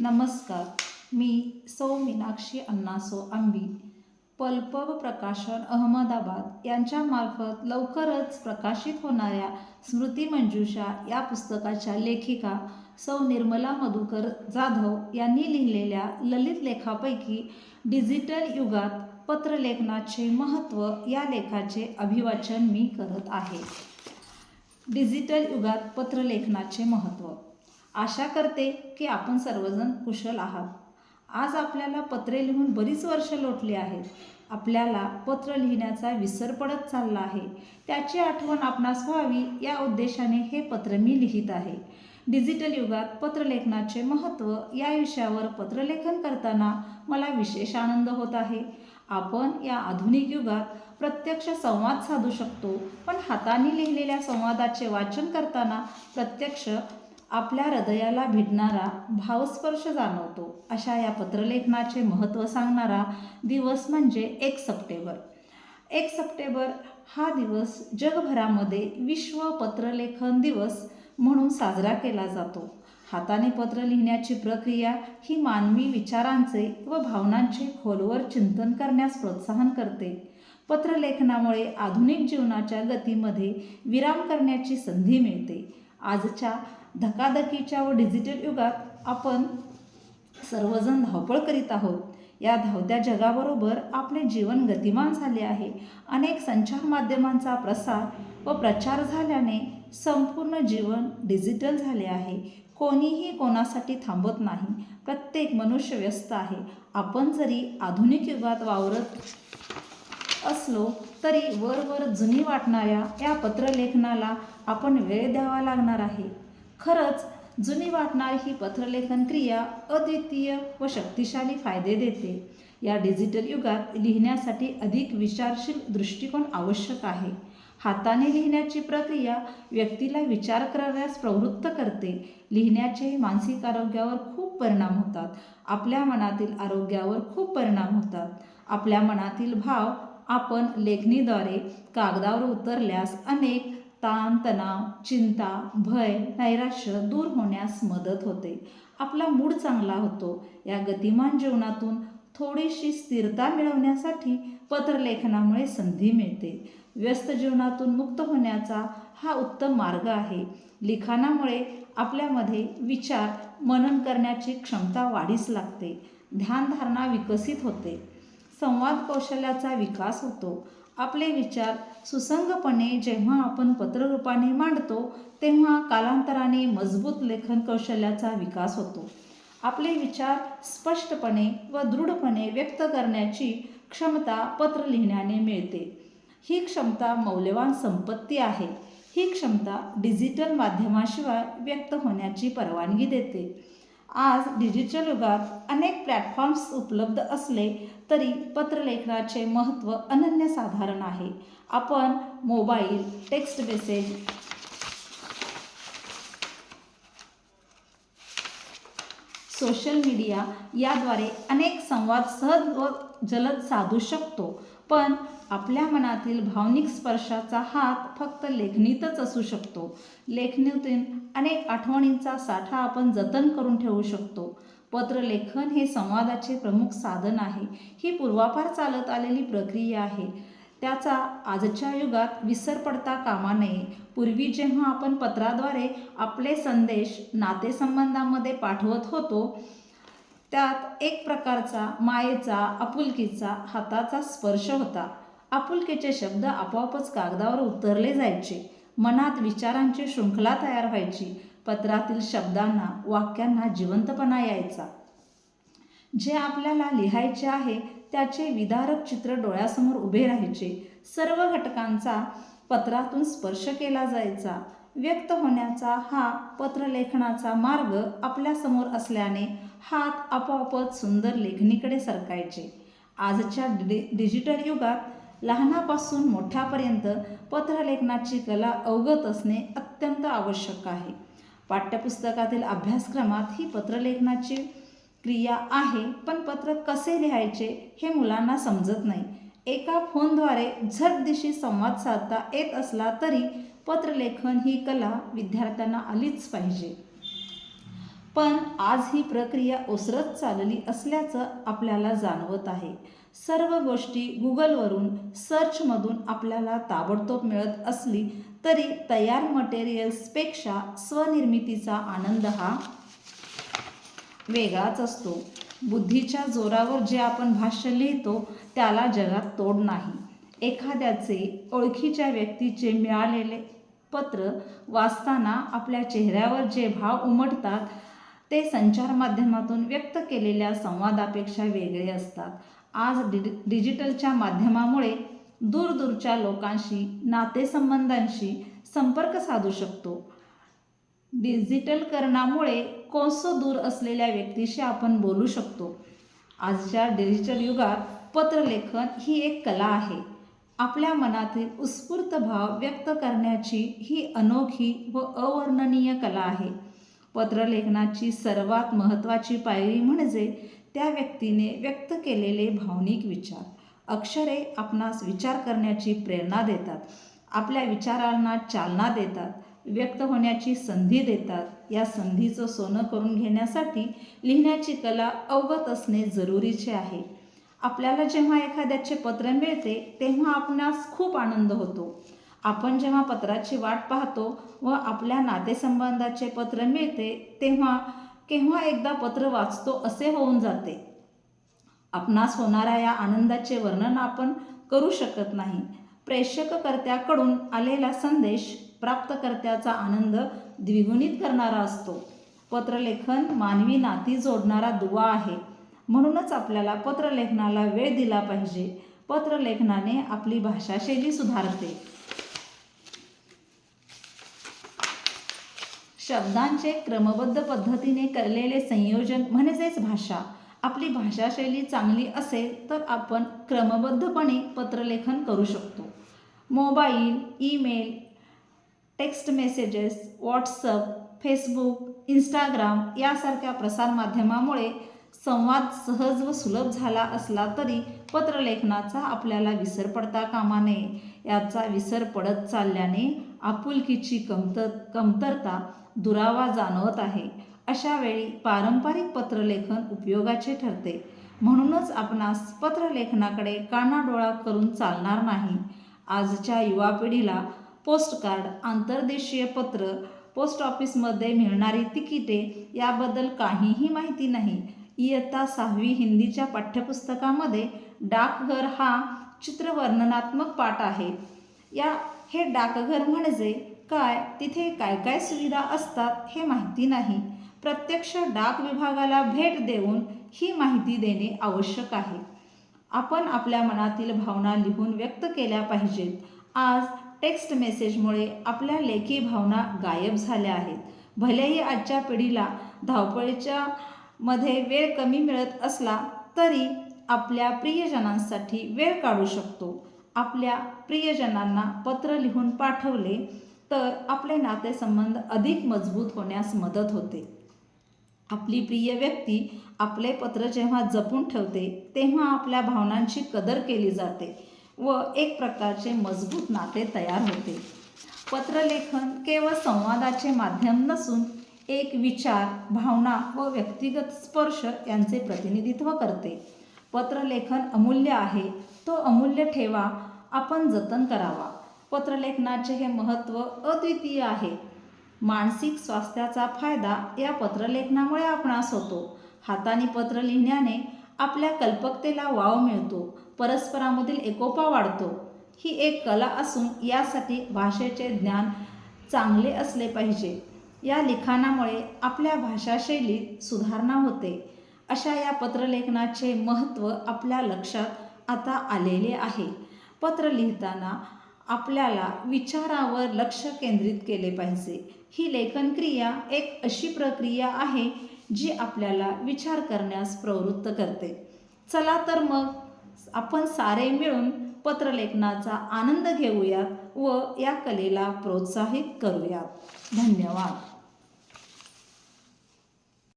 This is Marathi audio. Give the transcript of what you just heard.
नमस्कार मी सौ मीनाक्षी अण्णासो आंबी. पल्पव प्रकाशन अहमदाबाद यांच्यामार्फत लवकरच प्रकाशित होणाऱ्या स्मृती मंजुषा या पुस्तकाच्या लेखिका सौ निर्मला मधुकर जाधव यांनी लिहिलेल्या ललित लेखापैकी डिजिटल युगात पत्रलेखनाचे महत्त्व या लेखाचे अभिवाचन मी करत आहे. डिजिटल युगात पत्रलेखनाचे महत्त्व. आशा करते की आपण सर्वजण कुशल आहात. आज आपल्याला पत्रे लिहून बरीच वर्ष लोटली आहेत. आपल्याला पत्र लिहिण्याचा विसर पडत चालला आहे. त्याची आठवण आपणास व्हावी या उद्देशाने हे पत्र मी लिहित आहे. डिजिटल युगात पत्रलेखनाचे महत्त्व या विषयावर पत्रलेखन करताना मला विशेष आनंद होत आहे. आपण या आधुनिक युगात प्रत्यक्ष संवाद साधू शकतो पण हाताने लिहिलेल्या संवादाचे वाचन करताना प्रत्यक्ष आपल्या हृदयाला भिडणारा भावस्पर्श जाणवतो. अशा या पत्रलेखनाचे महत्त्व सांगणारा दिवस म्हणजे एक सप्टेंबर. एक सप्टेंबर हा दिवस जगभरामध्ये विश्व पत्रलेखन दिवस म्हणून साजरा केला जातो. हाताने पत्र लिहिण्याची प्रक्रिया ही मानवी विचारांचे व भावनांचे खोलवर चिंतन करण्यास प्रोत्साहन करते. पत्रलेखनामुळे आधुनिक जीवनाच्या गतीमध्ये विराम करण्याची संधी मिळते. आजच्या धकाधकीच्या व डिजिटल युगात आपण सर्वजण धावपळ करीत आहोत. या धावत्या जगाबरोबर आपले जीवन गतिमान झाले आहे. अनेक संचार माध्यमांचा प्रसार व प्रचार झाल्याने संपूर्ण जीवन डिजिटल झाले आहे. कोणीही कोणासाठी थांबत नाही. प्रत्येक मनुष्य व्यस्त आहे. आपण जरी आधुनिक युगात वावरत असलो तरी वरवर जुनी वाटणाऱ्या या पत्रलेखनाला आपण वेळ द्यावा लागणार आहे. खरंच जुनी वाटणारी ही पत्रलेखन क्रिया अद्वितीय व शक्तिशाली फायदे देते. या डिजिटल युगात लिहिण्यासाठी अधिक विचारशील दृष्टिकोन आवश्यक आहे. हाताने लिहिण्याची प्रक्रिया व्यक्तीला विचार करण्यास प्रवृत्त करते. लिहिण्याचे मानसिक आरोग्यावर खूप परिणाम होतात. आपल्या मनातील आरोग्यावर खूप परिणाम होतात. आपल्या मनातील भाव आपण लेखणीद्वारे कागदावर उतरल्यास अनेक ताण तणाव चिंता भय नैराश्य दूर होण्यास मदत होते. आपला मूड चांगला होतो. या गतिमान जीवनातून थोडीशी स्थिरता मिळवण्यासाठी पत्रलेखनामुळे संधी मिळते. व्यस्त जीवनातून मुक्त होण्याचा हा उत्तम मार्ग आहे. लिखाणामुळे आपल्यामध्ये विचार मनन करण्याची क्षमता वाढीस लागते. ध्यानधारणा विकसित होते. संवाद कौशल्याचा विकास होतो. आपले विचार सुसंगपणे जेव्हा आपण पत्ररूपाने मांडतो तेव्हा कालांतराने मजबूत लेखन कौशल्याचा विकास होतो. आपले विचार स्पष्टपणे व दृढपणे व्यक्त करण्याची क्षमता पत्र लिहिण्याने मिळते. ही क्षमता मौल्यवान संपत्ती आहे. ही क्षमता डिजिटल माध्यमाशिवाय व्यक्त होण्याची परवानगी देते. आज डिजिटल युगात अनेक प्लॅटफॉर्म्स उपलब्ध असले तरी पत्रलेखनाचे महत्त्व अनन्यसाधारण आहे. आपण mobile text message social media याद्वारे अनेक संवाद सहज व जलद साधू शकतो. पण आपल्या मनातील भावनिक स्पर्शाचा हात फक्त लेखणीतच असू शकतो. लेखणीतून अनेक आठवणींचा साठा आपण जतन करून ठेवू शकतो. पत्रलेखन हे संवादाचे प्रमुख साधन आहे. ही पूर्वापार चालत आलेली प्रक्रिया आहे. त्याचा आजच्या युगात विसर पडता कामा नये. पूर्वी जेव्हा आपण पत्राद्वारे आपले संदेश नातेसंबंधामध्ये पाठवत होतो त्यात एक प्रकारचा मायेचा आपुलकीचा हाताचा स्पर्श होता. आपुलकीचे शब्द आपोआपच कागदावर उतरले जायचे. मनात विचारांची शृंखला तयार व्हायची. पत्रातील शब्दांना वाक्यांना जिवंतपणा यायचा. जे आपल्याला लिहायचे आहे त्याचे विदारक चित्र डोळ्यासमोर उभे राहायचे. सर्व घटकांचा पत्रातून स्पर्श केला जायचा. व्यक्त होण्याचा हा पत्रलेखनाचा मार्ग आपल्यासमोर असल्याने हात आपोआपच सुंदर लेखणीकडे सरकायचे. आजच्या डि डिजिटल युगात लहानापासून मोठ्यापर्यंत पत्रलेखनाची कला अवगत असणे अत्यंत आवश्यक आहे. पाठ्यपुस्तकातील अभ्यासक्रमात ही पत्रलेखनाची क्रिया आहे पण पत्र कसे लिहायचे हे मुलांना समजत नाही. एका फोनद्वारे झटदिशी संवाद साधता येत असला तरी पत्रलेखन ही कला विद्यार्थ्यांना आलीच पाहिजे. पण आज ही प्रक्रिया ओसरत चालली असल्याचं आपल्याला जाणवत आहे. सर्व गोष्टी गुगलवरून सर्चमधून आपल्याला ताबडतोब मिळत असली तरी तयार मटेरियल्सपेक्षा स्वनिर्मितीचा आनंद हा वेगळाच असतो. बुद्धीच्या जोरावर जे आपण भाष्य लिहितो त्याला जगात तोड नाही. एखाद्याचे ओळखीच्या व्यक्तीचे मिळालेले पत्र वाचताना आपल्या चेहऱ्यावर जे भाव उमटतात ते संचार माध्यमातून व्यक्त केलेल्या संवादापेक्षा वेगळे असतात. आज डि डिजिटलच्या माध्यमामुळे दूरदूरच्या लोकांशी नातेसंबंधांशी संपर्क साधू शकतो. डिजिटलकरणामुळे कोसो दूर असलेल्या व्यक्तीशी आपण बोलू शकतो. आजच्या डिजिटल युगात पत्रलेखन ही एक कला आहे. आपल्या मनातील उत्स्फूर्त भाव व्यक्त करण्याची ही अनोखी व अवर्णनीय कला आहे. पत्रलेखनाची सर्वात महत्त्वाची पायरी म्हणजे त्या व्यक्तीने व्यक्त केलेले भावनिक विचार. अक्षरे आपणास विचार करण्याची प्रेरणा देतात आपल्या विचारांना चालना देतात व्यक्त होण्याची संधी देतात. या संधीचं सोनं करून घेण्यासाठी लिहिण्याची कला अवगत असणे जरुरीचे आहे. आपल्याला जेव्हा एखाद्याचे पत्र मिळते तेव्हा आपणास खूप आनंद होतो. आपण जेव्हा पत्राची वाट पाहतो व आपल्या नातेसंबंधाचे पत्र मिळते तेव्हा केव्हा एकदा पत्र वाचतो असे होऊन जाते. आपणास होणाऱ्या या आनंदाचे वर्णन आपण करू शकत नाही. प्रेषककर्त्याकडून आलेला संदेश प्राप्तकर्त्याचा आनंद द्विगुणित करणारा असतो. पत्रलेखन मानवी नाती जोडणारा दुवा आहे. म्हणूनच आपल्याला पत्रलेखनाला वेळ दिला पाहिजे. पत्रलेखनाने आपली भाषाशैली सुधारते. शब्दांचे क्रमबद्ध पद्धतीने केलेले संयोजन म्हणजेच भाषा. आपली भाषाशैली चांगली असेल तर आपण क्रमबद्धपणे पत्रलेखन करू शकतो. Mobile email text messages WhatsApp Facebook Instagram यासारख्या प्रसारमाध्यमामुळे संवाद सहज व सुलभ झाला असला तरी पत्रलेखनाचा आपल्याला विसर पडता कामा नये. याचा विसर पडत चालल्याने आपुलकीची कमतर कमतरता दुरावा जाणवत आहे. अशा वेळी पारंपरिक पत्रलेखन उपयोगाचे ठरते. म्हणूनच आपणास पत्रलेखनाकडे कानाडोळा करून चालणार नाही. आजच्या युवा पिढीला पोस्टकार्ड आंतरदेशीय पत्र पोस्ट ऑफिसमध्ये मिळणारी तिकिटे याबद्दल काहीही माहिती नाही. इयत्ता सहावी हिंदीच्या पाठ्यपुस्तकामध्ये डाकघर हा चित्रवर्णनात्मक पाठ आहे. या हे डाकघर म्हणजे काय? तिथे काय काय सुविधा असतात हे माहिती नाही. प्रत्यक्ष डाक विभागाला भेट देऊन ही माहिती देणे आवश्यक आहे. आपण आपल्या मनातील भावना लिहून व्यक्त केल्या पाहिजेत. आज टेक्स्ट मेसेजमुळे आपल्या लेखी भावना गायब झाल्या आहेत. भलेही आजच्या पिढीला धावपळीच्या मध्ये वेळ कमी मिळत असला तरी आपल्या प्रियजनांसाठी वेळ काढू शकतो. आपल्या प्रियजनांना पत्र लिहून पाठवले तर आपले नातेसंबंध अधिक मजबूत होण्यास मदत होते. आपली प्रिय व्यक्ती आपले पत्र जेव्हा जपून ठेवते तेव्हा आपल्या भावनांची कदर केली जाते व एक प्रकारचे मजबूत नाते तयार होते. पत्रलेखन केवळ संवादाचे माध्यम नसून एक विचार भावना व व्यक्तिगत स्पर्श यांचे प्रतिनिधित्व करते. पत्रलेखन अमूल्य आहे. तो अमूल्य ठेवा. आपण जतन करावा. पत्रलेखनाचे हे महत्त्व अद्वितीय आहे. मानसिक स्वास्थ्याचा फायदा या पत्रलेखनामुळे आपणास होतो. हाताने पत्र लिहिण्याने आपल्या कल्पकतेला वाव मिळतो. परस्परामधील एकोपा वाढतो. ही एक कला असून यासाठी भाषेचे ज्ञान चांगले असले पाहिजे. या लिखाणामुळे आपल्या भाषाशैलीत सुधारणा होते. अशा या पत्रलेखनाचे महत्त्व आपल्या लक्षात आता आलेले आहे. पत्र लिहिताना आपल्याला विचारावर लक्ष केंद्रित केले पाहिजे. ही लेखन क्रिया एक अशी प्रक्रिया आहे जी आपल्याला विचार करण्यास प्रवृत्त करते. चला तर मग आपण सारे मिळून पत्रलेखनाचा आनंद घेऊयात व या कलेला प्रोत्साहित करूयात. धन्यवाद.